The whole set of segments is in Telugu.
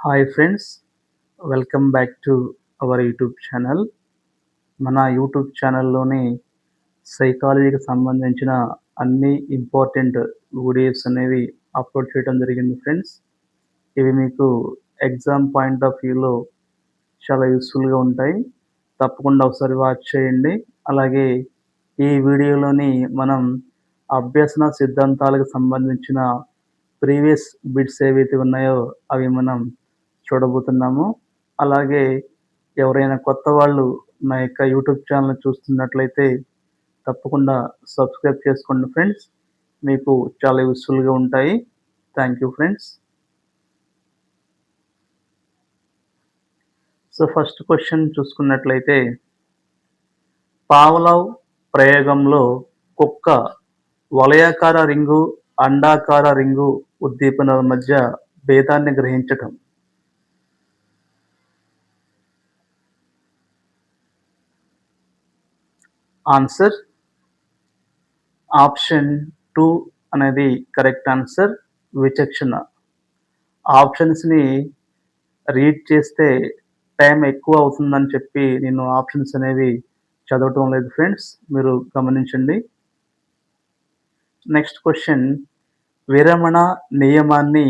Hi friends welcome back to our YouTube channel మన యూట్యూబ్ ఛానల్లోని సైకాలజీకి సంబంధించిన అన్ని ఇంపార్టెంట్ వీడియోస్ అనేవి అప్లోడ్ చేయడం జరిగింది ఫ్రెండ్స్ ఇవి మీకు ఎగ్జామ్ పాయింట్ ఆఫ్ వ్యూలో చాలా యూస్ఫుల్గా ఉంటాయి. తప్పకుండా ఒకసారి వాచ్ చేయండి. అలాగే ఈ వీడియోలోని మనం అభ్యసన సిద్ధాంతాలకు సంబంధించిన ప్రీవియస్ బిట్స్ ఏవైతే ఉన్నాయో అవి మనం చూడబోతున్నాము. అలాగే ఎవరైనా కొత్త వాళ్ళు నా యొక్క యూట్యూబ్ ఛానల్ చూస్తున్నట్లయితే తప్పకుండా సబ్స్క్రైబ్ చేసుకోండి ఫ్రెండ్స్. మీకు చాలా యూస్ఫుల్గా ఉంటాయి. Thank you friends so first question చూసుకున్నట్లయితే పావలవ్ ప్రయోగంలో కుక్క వలయాకార రింగు అండాకార రింగు ఉద్దీపనల మధ్య భేదాన్ని గ్రహించటం. ఆన్సర్ ఆప్షన్ టూ అనేది కరెక్ట్ ఆన్సర్ విచక్షణ ఆప్షన్స్ని రీడ్ చేస్తే టైం ఎక్కువ అవుతుందని చెప్పి నేను ఆప్షన్స్ అనేవి చదవటం లేదు ఫ్రెండ్స్ మీరు గమనించండి. నెక్స్ట్ క్వశ్చన్ విరమణ నియమాన్ని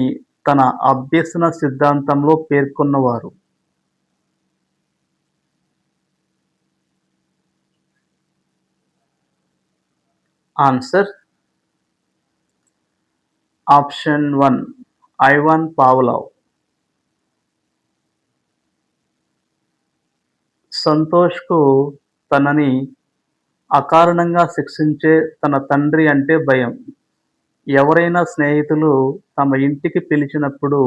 తన అభ్యసన సిద్ధాంతంలో పేర్కొన్నవారు. Answer option one Ivan Pavlov సంతోష్కు తనని అకారణంగా శిక్షించే తన తండ్రి అంటే భయం. ఎవరైనా స్నేహితులు తమ ఇంటికి పిలిచినప్పుడు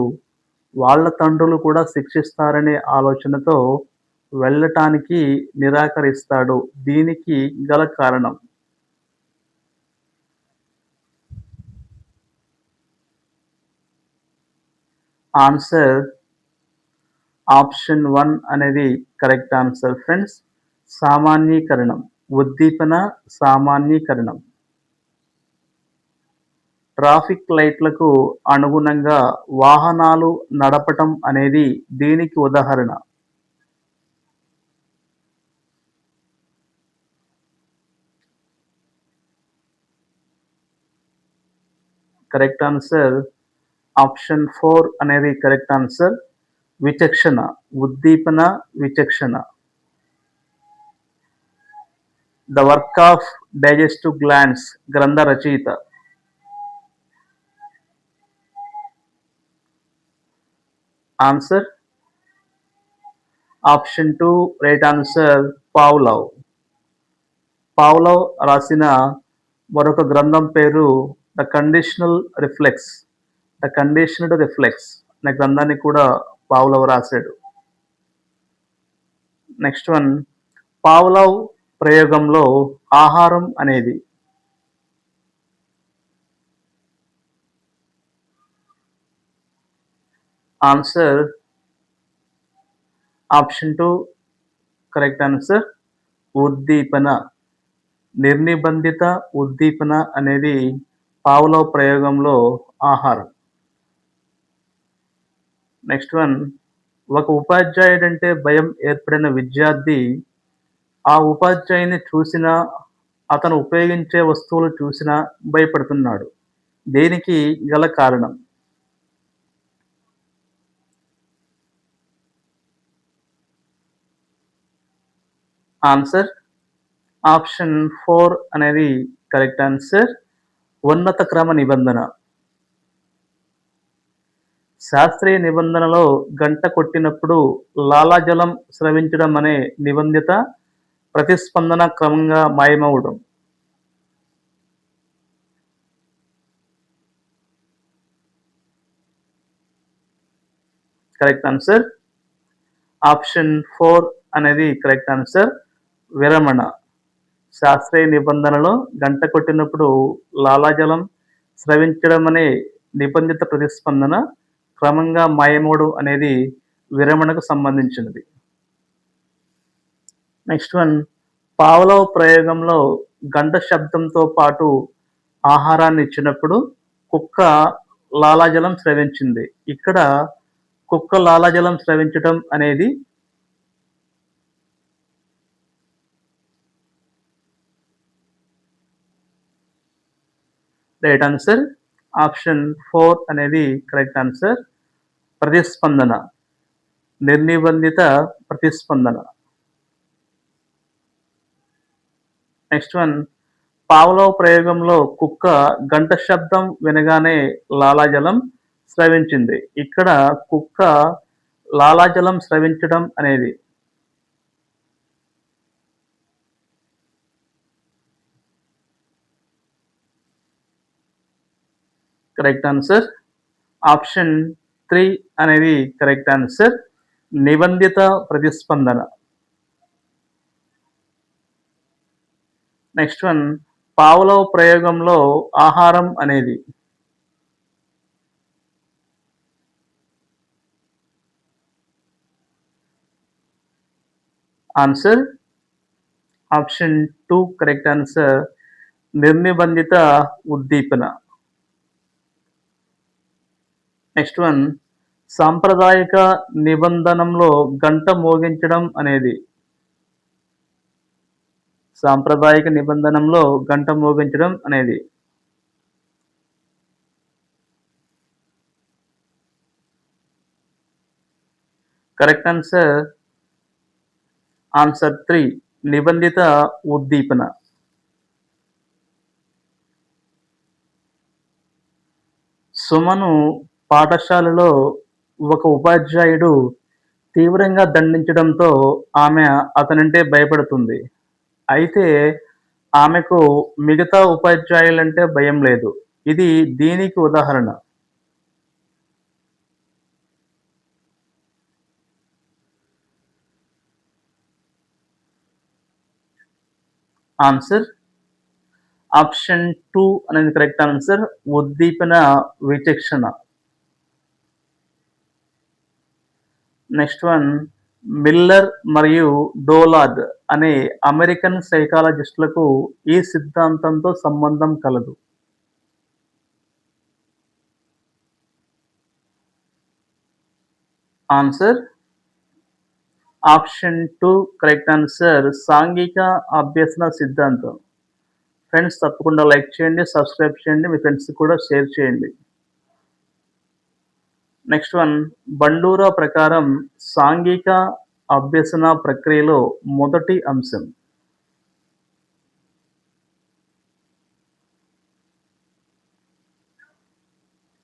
వాళ్ళ తండ్రులు కూడా శిక్షిస్తారనే ఆలోచనతో వెళ్ళటానికి నిరాకరిస్తాడు. దీనికి గల కారణం? ఆన్సర్ ఆప్షన్ వన్ అనేది కరెక్ట్ ఆన్సర్ ఫ్రెండ్స్. సామాన్యీకరణం ఉద్దీపన సామాన్యీకరణం. ట్రాఫిక్ లైట్లకు అనుగుణంగా వాహనాలు నడపటం అనేది దీనికి ఉదాహరణ. కరెక్ట్ ఆన్సర్ ఆప్షన్ ఫోర్ అనేది కరెక్ట్ ఆన్సర్. విచక్షణ ఉద్దీపన విచక్షణ. The work of digestive glands గ్రంథ రచయిత. Answer? Option two right answer Pavlov. Pavlov రాసిన మరొక గ్రంథం పేరు the conditional reflex. The conditioned reflex అనే గ్రంథాన్ని కూడా పావులవ్ రాశాడు. నెక్స్ట్ వన్ పావులవ్ ప్రయోగంలో ఆహారం అనేది. Answer option two correct answer ఉద్దీపన. నిర్నిబంధిత ఉద్దీపన అనేది పావులవ్ ప్రయోగంలో ఆహారం. నెక్స్ట్ వన్ ఒక ఉపాధ్యాయుడు అంటే భయం ఏర్పడిన విద్యార్థి ఆ ఉపాధ్యాయుని చూసినా అతను ఉపయోగించే వస్తువులు చూసినా భయపడుతున్నాడు. దేనికి? గల కారణం. ఆన్సర్ ఆప్షన్ ఫోర్ అనేది కరెక్ట్ ఆన్సర్ ఉన్నత క్రమ నిబంధన. శాస్త్రీయ నిబంధనలో గంట కొట్టినప్పుడు లాలాజలం స్రవించడం అనే నిబంధిత ప్రతిస్పందన క్రమంగా మాయమవడం. Correct answer? ఆప్షన్ ఫోర్ అనేది కరెక్ట్ ఆన్సర్. విరమణ. శాస్త్రీయ నిబంధనలో గంట కొట్టినప్పుడు లాలాజలం స్రవించడం అనే నిబంధిత ప్రతిస్పందన క్రమంగా మాయమోడు అనేది విరమణకు సంబంధించినది. నెక్స్ట్ వన్ పావలవ ప్రయోగంలో గంట శబ్దంతో పాటు ఆహారాన్ని ఇచ్చినప్పుడు కుక్క లాలాజలం స్రవించింది. ఇక్కడ కుక్క లాలాజలం స్రవించటం అనేది రైట్ ఆన్సర్ ఆప్షన్ ఫోర్ అనేది కరెక్ట్ ఆన్సర్ ప్రతిస్పందన నిర్నిబంధిత ప్రతిస్పందన. నెక్స్ట్ వన్ పావలో ప్రయోగంలో కుక్క గంట శబ్దం వినగానే లాలాజలం స్రవించింది. ఇక్కడ కుక్క లాలాజలం స్రవించడం అనేది. Correct answer. ఆప్షన్ త్రీ అనేది కరెక్ట్ ఆన్సర్. నిబంధిత ప్రతిస్పందన. నెక్స్ట్ వన్ పావులో ప్రయోగంలో ఆహారం అనేది. Answer? Option two correct answer. నిర్నిబంధిత ఉద్దీపన. నెక్స్ట్ వన్ సాంప్రదాయక నిబంధనంలో గంట మోగించడం అనేది. సాంప్రదాయక నిబంధనంలో గంట మోగించడం అనేది. కరెక్ట్ ఆన్సర్ ఆన్సర్ త్రీ నిబంధిత ఉద్దీపన. సుమను పాఠశాలలో ఒక ఉపాధ్యాయుడు తీవ్రంగా దండించడంతో ఆమె అతనంటే భయపడుతుంది. అయితే ఆమెకు మిగతా ఉపాధ్యాయులంటే భయం లేదు. ఇది దీనికి ఉదాహరణ. ఆన్సర్? ఆప్షన్ టూ అనేది కరెక్ట్ ఆన్సర్. ఉద్దీపన విచక్షణ. నెక్స్ట్ వన్ మిల్లర్ మరియు డోలార్డ్ అనే అమెరికన్ సైకాలజిస్టులకు ఈ సిద్ధాంతంతో సంబంధం కలదు. Answer? Option two correct answer సాంఘిక అభ్యసన సిద్ధాంతం. ఫ్రెండ్స్ తప్పకుండా లైక్ చేయండి సబ్స్క్రైబ్ చేయండి మీ ఫ్రెండ్స్కి కూడా షేర్ చేయండి. నెక్స్ట్ వన్ బండూరా ప్రకారం సాంఘిక అభ్యసన ప్రక్రియలో మొదటి అంశం.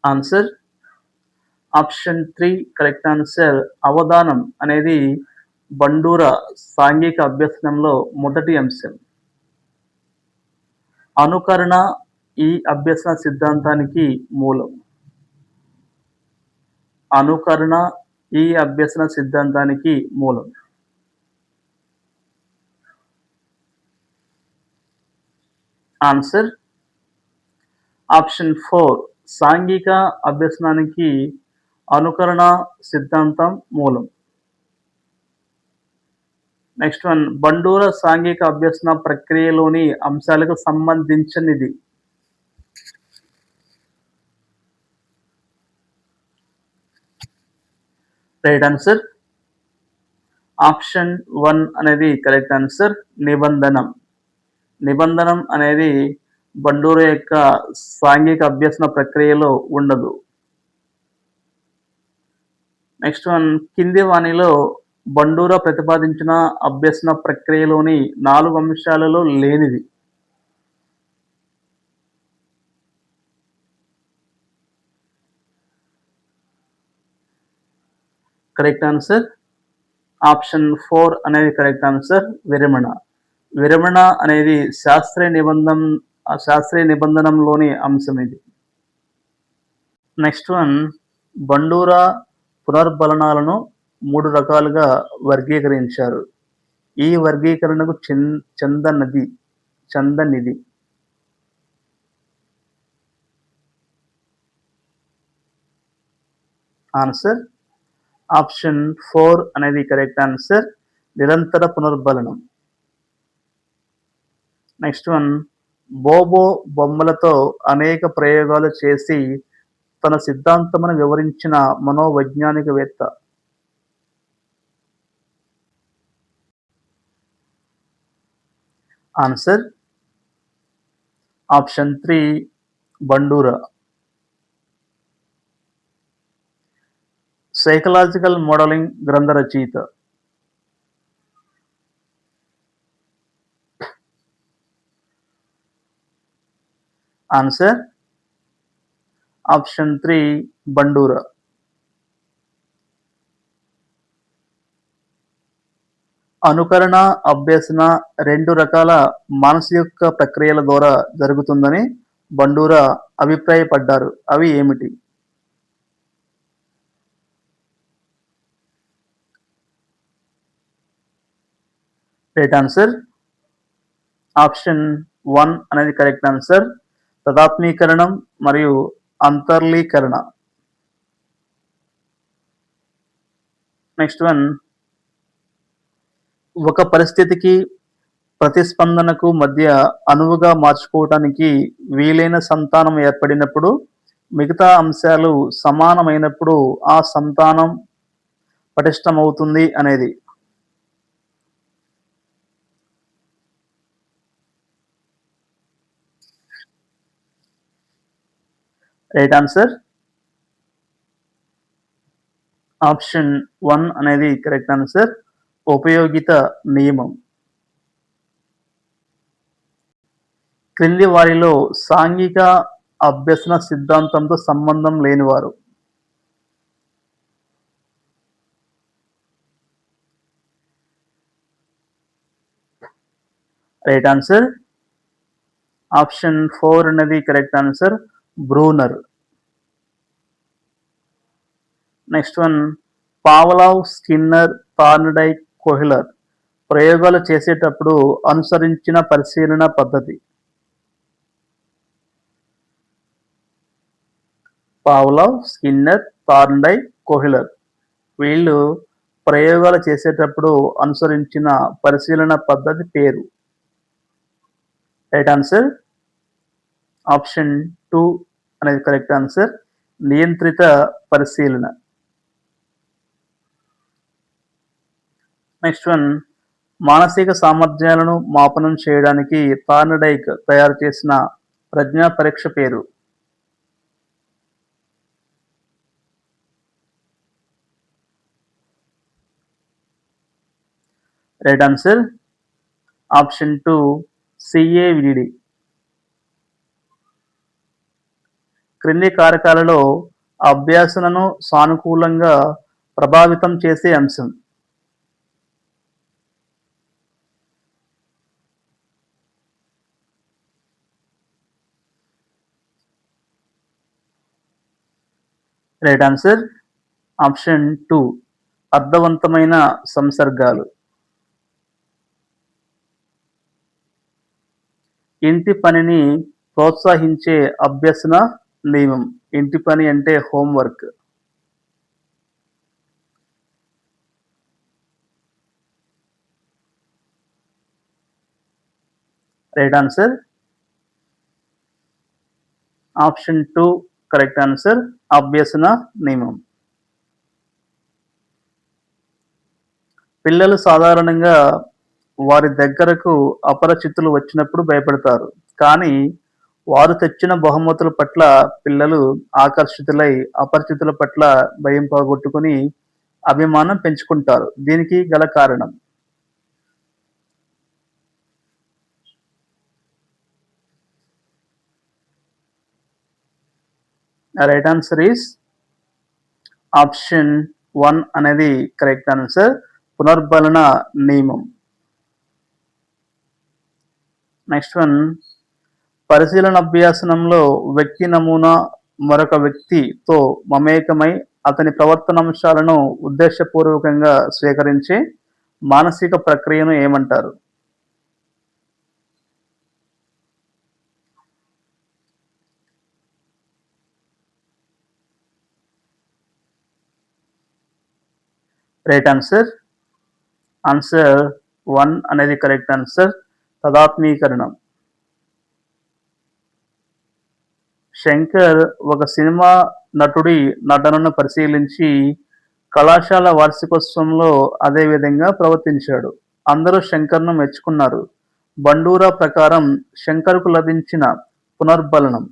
Answer option three correct answer అవధానం అనేది బండూరా సాంఘిక అభ్యసనంలో మొదటి అంశం. అనుకరణ ఈ అభ్యసన సిద్ధాంతానికి మూలం. అనుకరణ ఈ అభ్యసన సిద్ధాంతానికి మూలం. ఆన్సర్ ఆప్షన్ ఫోర్ సాంఘిక అభ్యసనానికి అనుకరణ సిద్ధాంతం మూలం. నెక్స్ట్ వన్ బండూర సాంఘిక అభ్యసన ప్రక్రియలోని అంశాలకు సంబంధించినది. రైట్ ఆన్సర్ ఆప్షన్ వన్ అనేది కరెక్ట్ ఆన్సర్ నిబంధనం. నిబంధనం అనేది బండూరు యొక్క సాంఘిక అభ్యసన ప్రక్రియలో ఉండదు. నెక్స్ట్ వన్ కింది వాణిలో బండూరా ప్రతిపాదించిన అభ్యసన ప్రక్రియలోని నాలుగు అంశాలలో లేనిది. కరెక్ట్ ఆన్సర్ ఆప్షన్ ఫోర్ అనేది కరెక్ట్ ఆన్సర్ విరమణ. విరమణ అనేది శాస్త్రీయ నిబంధన శాస్త్రీయ నిబంధనలోని అంశం ఇది. నెక్స్ట్ వన్ బండూరా పునర్బలనాలను మూడు రకాలుగా వర్గీకరించారు. ఈ వర్గీకరణకు చంద నది చందనిది ఆన్సర్ ఆప్షన్ ఫోర్ అనేది కరెక్ట్ ఆన్సర్. నిరంతర పునర్బలనం. నెక్స్ట్ వన్ బోబో బొమ్మలతో అనేక ప్రయోగాలు చేసి తన సిద్ధాంతమును వివరించిన మనోవైజ్ఞానికవేత్త. Answer option three Bandura. Psychological modelling గ్రంథ రచయిత. ఆన్సర్ ఆప్షన్ త్రీ బండూరా అనుకరణ అభ్యసన రెండు రకాల మానసిక ప్రక్రియల ద్వారా జరుగుతుందని బండూరా అభిప్రాయపడ్డారు. అవి ఏమిటి? రైట్ ఆన్సర్ ఆప్షన్ వన్ అనేది కరెక్ట్ ఆన్సర్ తదాత్మీకరణం మరియు అంతర్లీకరణ. నెక్స్ట్ వన్ ఒక పరిస్థితికి ప్రతిస్పందనకు మధ్య అనువుగా మార్చుకోవటానికి వీలైన సంతానం ఏర్పడినప్పుడు మిగతా అంశాలు సమానమైనప్పుడు ఆ సంతానం పటిష్టమవుతుంది అనేది. రైట్ ఆన్సర్ ఆప్షన్ వన్ అనేది కరెక్ట్ ఆన్సర్ ఉపయోగిత నియమం. క్రింది వారిలో సాంఘిక అభ్యసన సిద్ధాంతంతో సంబంధం లేనివారు. రైట్ ఆన్సర్ ఆప్షన్ ఫోర్ అనేది correct answer Bruner. Next one Pavlov Skinner Thorndike Kohler. ప్రయోగాలు చేసేటప్పుడు అనుసరించిన పరిశీలన పద్ధతి. Pavlov Skinner Thorndike Kohler. వీళ్ళు ప్రయోగాలు చేసేటప్పుడు అనుసరించిన పరిశీలన పద్ధతి పేరు. Right answer? ఆప్షన్ టూ అనేది కరెక్ట్ ఆన్సర్. నియంత్రిత పరిశీలన. నెక్స్ట్ వన్ మానసిక సామర్థ్యాలను మాపనం చేయడానికి తార్నడైక్ తయారు చేసిన ప్రజ్ఞా పరీక్ష పేరు. Right answer. Option two C A V D క్రింది కారకాలలో అభ్యాసనను సానుకూలంగా ప్రభావితం చేసే అంశం. Right answer. ఆప్షన్ టూ అర్థవంతమైన సంసర్గాలు. ఇంటి పనిని ప్రోత్సహించే అభ్యసన నియమం ఇంటి పని అంటే homework right answer option two correct answer అభ్యసన నియమం పిల్లలు సాధారణంగా వారి దగ్గరకు అపరిచితులు వచ్చినప్పుడు భయపడతారు. కానీ వారు తెచ్చిన బహుమతుల పట్ల పిల్లలు ఆకర్షితులై అపరిచితుల పట్ల భయం పోగొట్టుకుని అభిమానం పెంచుకుంటారు. దీనికి గల కారణం? Right answer is option one అనేది కరెక్ట్ ఆన్సర్ పునర్బలన నియమం. నెక్స్ట్ వన్ పరిశీలన అభ్యాసనంలో వ్యక్తి నమూనా మరొక వ్యక్తితో మమేకమై అతని ప్రవర్తన అంశాలను ఉద్దేశపూర్వకంగా స్వీకరించే మానసిక ప్రక్రియను ఏమంటారు? రైట్ ఆన్సర్ ఆన్సర్ వన్ అనేది కరెక్ట్ ఆన్సర్ తదాత్మీకరణం. శంకర్ ఒక సినిమా నటుడి నటనను పరిశీలించి కళాశాల వార్షికోత్సవంలో అదే విధంగా ప్రవర్తించాడు. అందరూ శంకర్ను మెచ్చుకున్నారు. బండూరా ప్రకారం శంకర్కు లభించిన పునర్బలనం.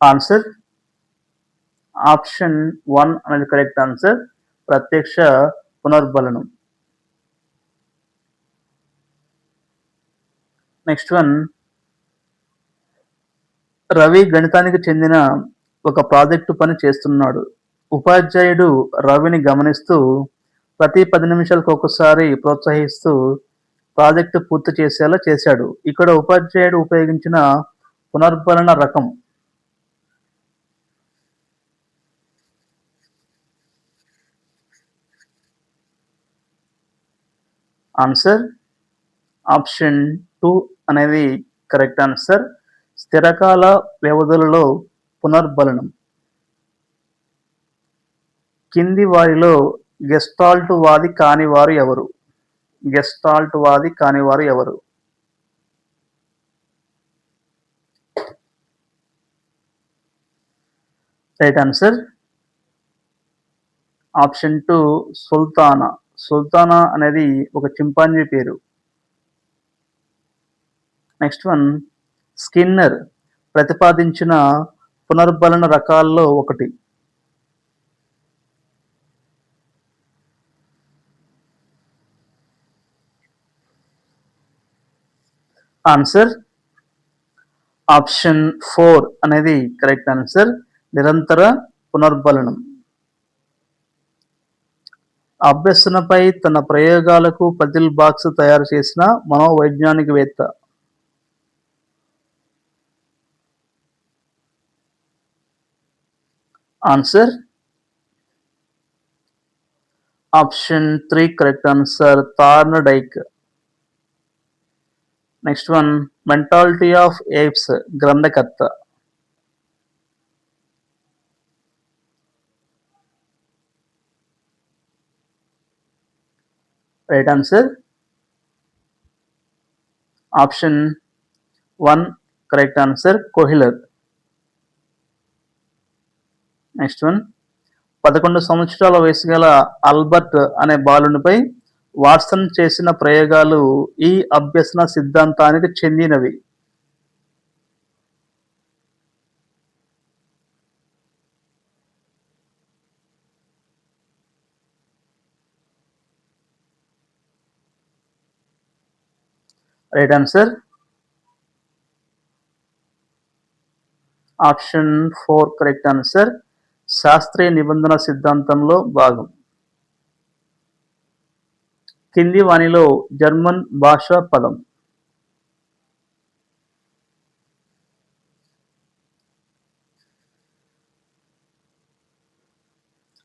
ఆన్సర్? ఆప్షన్ వన్ అనేది కరెక్ట్ ఆన్సర్. ప్రత్యక్ష పునర్బలనం. నెక్స్ట్ వన్ రవి గణితానికి చెందిన ఒక ప్రాజెక్టు పని చేస్తున్నాడు. ఉపాధ్యాయుడు రవిని గమనిస్తూ ప్రతి పది నిమిషాలకు ఒకసారి ప్రోత్సహిస్తూ ప్రాజెక్టు పూర్తి చేసేలా చేశాడు. ఇక్కడ ఉపాధ్యాయుడు ఉపయోగించిన పునర్బలన రకం ఆన్సర్ ఆప్షన్ టూ అనేది కరెక్ట్ ఆన్సర్ స్థిరకాల వ్యవధులలో పునర్బలనం. కింది వారిలో గెస్టాల్ట్ వాది కానివారు ఎవరు? గెస్టాల్ట్ వాది కానివారు ఎవరు? Right answer option two Sultana Sultana అనేది ఒక చింపాంజీ పేరు. నెక్స్ట్ వన్ స్కిన్నర్ ప్రతిపాదించిన పునర్బలన రకాల్లో ఒకటి. ఆన్సర్ ఆప్షన్ ఫోర్ అనేది కరెక్ట్ ఆన్సర్ నిరంతర పునర్బలనం. అభ్యసనపై తన ప్రయోగాలకు పజిల్ బాక్స్ తయారు చేసిన మనోవైజ్ఞానికవేత్త. Answer option three correct answer Thorndike next one mentality of apes గ్రంథకర్త right answer option one correct answer Kohler next one పదకొండు సంవత్సరాల వయసు గల అల్బర్ట్ అనే బాలునిపై వాట్సన్ చేసిన ప్రయోగాలు ఈ అభ్యసన సిద్ధాంతానికి చెందినవి. Right answer option four correct answer శాస్త్రీయ నిబంధన సిద్ధాంతంలో భాగం కింది వాణిలో జర్మన్ భాషా పదం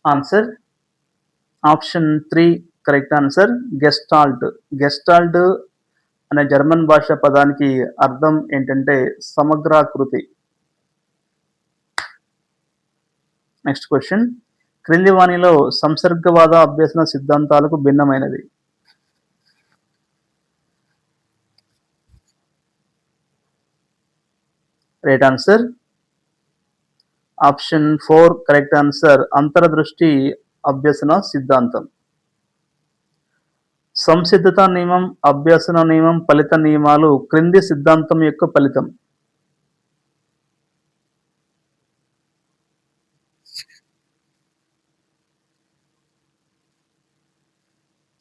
answer option three correct answer gestalt gestalt అనే జర్మన్ భాష పదానికి అర్థం ఏంటంటే సమగ్రాకృతి. నెక్స్ట్ క్వశ్చన్ క్రింది వాణిలో సంసర్గవాద అభ్యసన సిద్ధాంతాలకు భిన్నమైనది. Right answer option four correct answer అంతర్దృష్టి అభ్యసన సిద్ధాంతం. సంసిద్ధత నియమం అభ్యసన నియమం ఫలిత నియమాలు క్రింది సిద్ధాంతం యొక్క ఫలితం.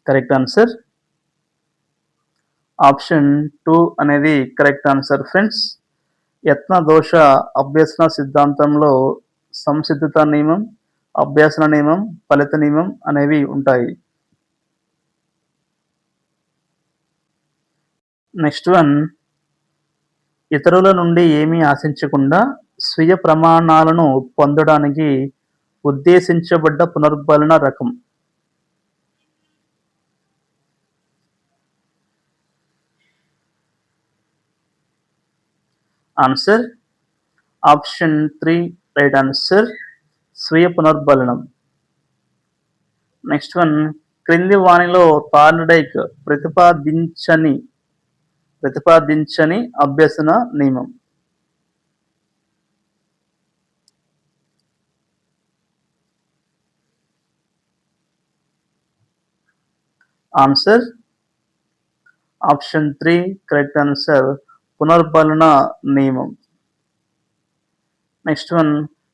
కరెక్ట్ ఆన్సర్ ఆప్షన్ టూ అనేది కరెక్ట్ ఆన్సర్ ఫ్రెండ్స్ యత్న దోష అభ్యసన సిద్ధాంతంలో సంసిద్ధత నియమం అభ్యసన నియమం ఫలిత నియమం అనేవి ఉంటాయి. Next one. ఇతరుల నుండి ఏమీ ఆశించకుండా స్వీయ ప్రమాణాలను పొందడానికి ఉద్దేశించబడ్డ పునర్బలన రకం. Answer option three right answer స్వీయ పునర్బలనం నెక్స్ట్ వన్ క్రింది వాణిలో థార్న్డైక్ ప్రతిపాదించని ప్రతిపాదించని అభ్యసన నియమం. Answer option three correct answer పునర్బలన నియమం. నెక్స్ట్ వన్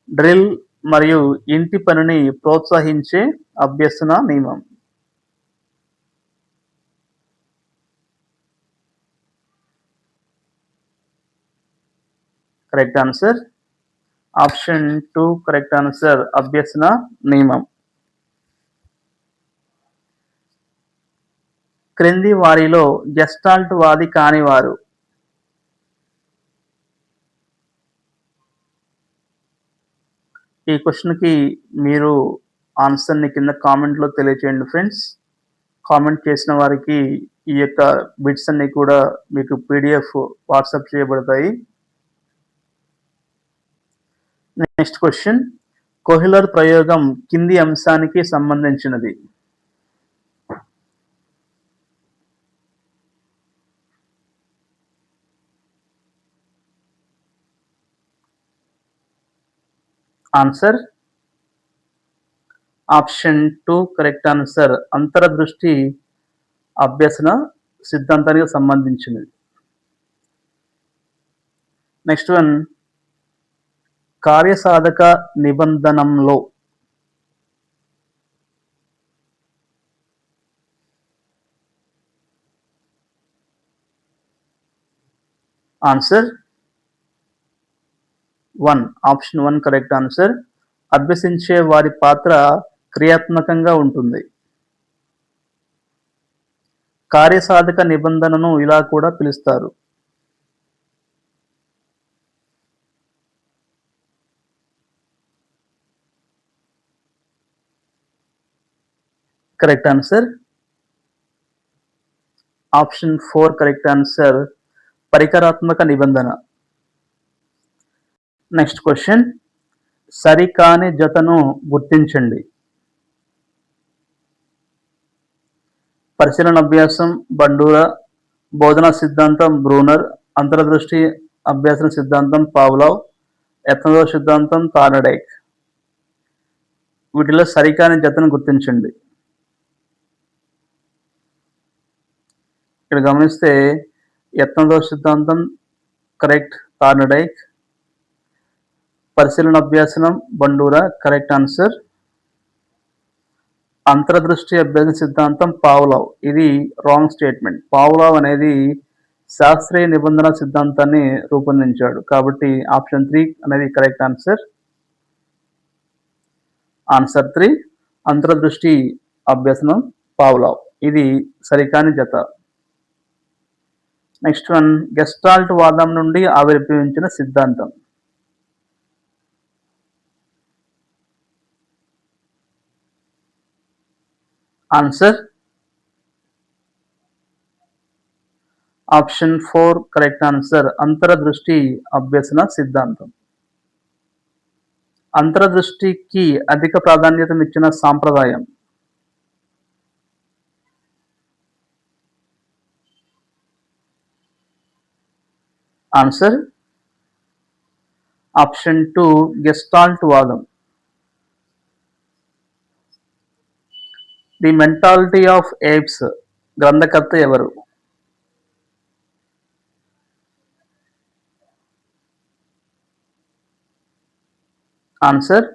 డ్రిల్ మరియు ఇంటి పనిని ప్రోత్సహించే అభ్యసన నియమం. Correct answer option two correct answer అభ్యసన నియమం క్రింది వారిలో గెస్టాల్ట్ వాది కానివారు. ఈ క్వశ్చన్కి మీరు ఆన్సర్ని కింద కామెంట్లో తెలియచేయండి ఫ్రెండ్స్ కామెంట్ చేసిన వారికి ఈ యొక్క బిట్స్ అన్ని కూడా మీకు పీడిఎఫ్ వాట్సాప్ చేయబడతాయి. నెక్స్ట్ క్వశ్చన్ కోహిలర్ ప్రయోగం కింది అంశానికి సంబంధించినది. Answer option two correct answer అంతరదృష్టి అభ్యసన సిద్ధాంతానికి సంబంధించినది. నెక్స్ట్ వన్ కార్యసాధక నిబంధనంలో answer one option one correct answer. అభ్యసించే వారి పాత్ర క్రియాత్మకంగా ఉంటుంది. కార్యసాధక నిబంధనను ఇలా కూడా పిలుస్తారు. Correct answer option four correct answer పరికరాత్మక నిబంధన నెక్స్ట్ క్వశ్చన్ సరికాని జతను గుర్తించండి పరిశీలన అభ్యాసం బండూర బోధన సిద్ధాంతం బ్రూనర్ అంతర్దృష్టి అభ్యాసన సిద్ధాంతం పావులావ్ యత్నదో సిద్ధాంతం తానడైక్ వీటిలో సరికాని జతను గుర్తించండి ఇక్కడ గమనిస్తే యత్నదోష సిద్ధాంతం కరెక్ట్ తార్నడైక్ పరిశీలన అభ్యాసనం బండూరా కరెక్ట్ ఆన్సర్ అంతర్దృష్టి అభ్యసన సిద్ధాంతం పావులావ్. ఇది రాంగ్ స్టేట్మెంట్ పావులావ్ అనేది శాస్త్రీయ నిబంధన సిద్ధాంతాన్ని రూపొందించాడు. కాబట్టి ఆప్షన్ త్రీ అనేది కరెక్ట్ ఆన్సర్ ఆన్సర్ త్రీ అంతర్దృష్టి అభ్యసనం పావులావ్. ఇది సరికాని జత. నెక్స్ట్ వన్ గెస్టాల్ట్ వాదం నుండి ఆవిర్భవించిన సిద్ధాంతం. Answer option four correct answer అంతరదృష్టి అభ్యసన సిద్ధాంతం. అంతరదృష్టికి అధిక ప్రాధాన్యత ఇచ్చిన సాంప్రదాయం. ఆన్సర్ ఆప్షన్ టూ గెస్టాల్ట్ వాదం ది మెంటాలిటీ ఆఫ్ ఏప్స్ గ్రంథకర్త ఎవరు answer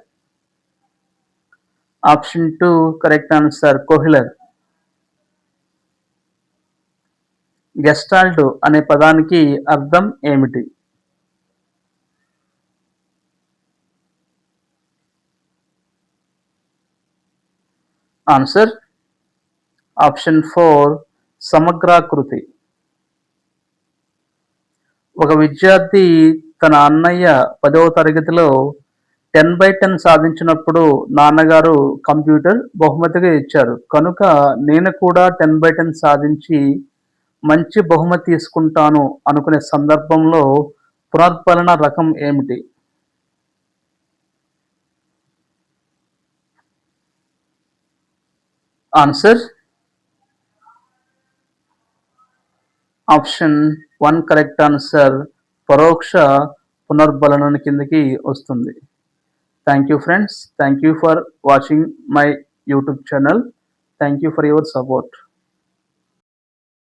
option two correct answer Kohler gestalt అనే పదానికి అర్థం ఏమిటి? ఆన్సర్ ఆప్షన్ ఫోర్ సమగ్రాకృతి. ఒక విద్యార్థి తన అన్నయ్య పదవ తరగతిలో టెన్ బై టెన్ సాధించినప్పుడు నాన్నగారు కంప్యూటర్ బహుమతిగా ఇచ్చారు. కనుక నేను కూడా టెన్ బై టెన్ సాధించి మంచి బహుమతి తీసుకుంటాను అనుకునే సందర్భంలో పునర్పలన రకం ఏమిటి? Answer option one correct answer పరోక్ష పునర్బలనం కిందకి వస్తుంది. Thank you friends thank you for watching my YouTube channel thank you for your support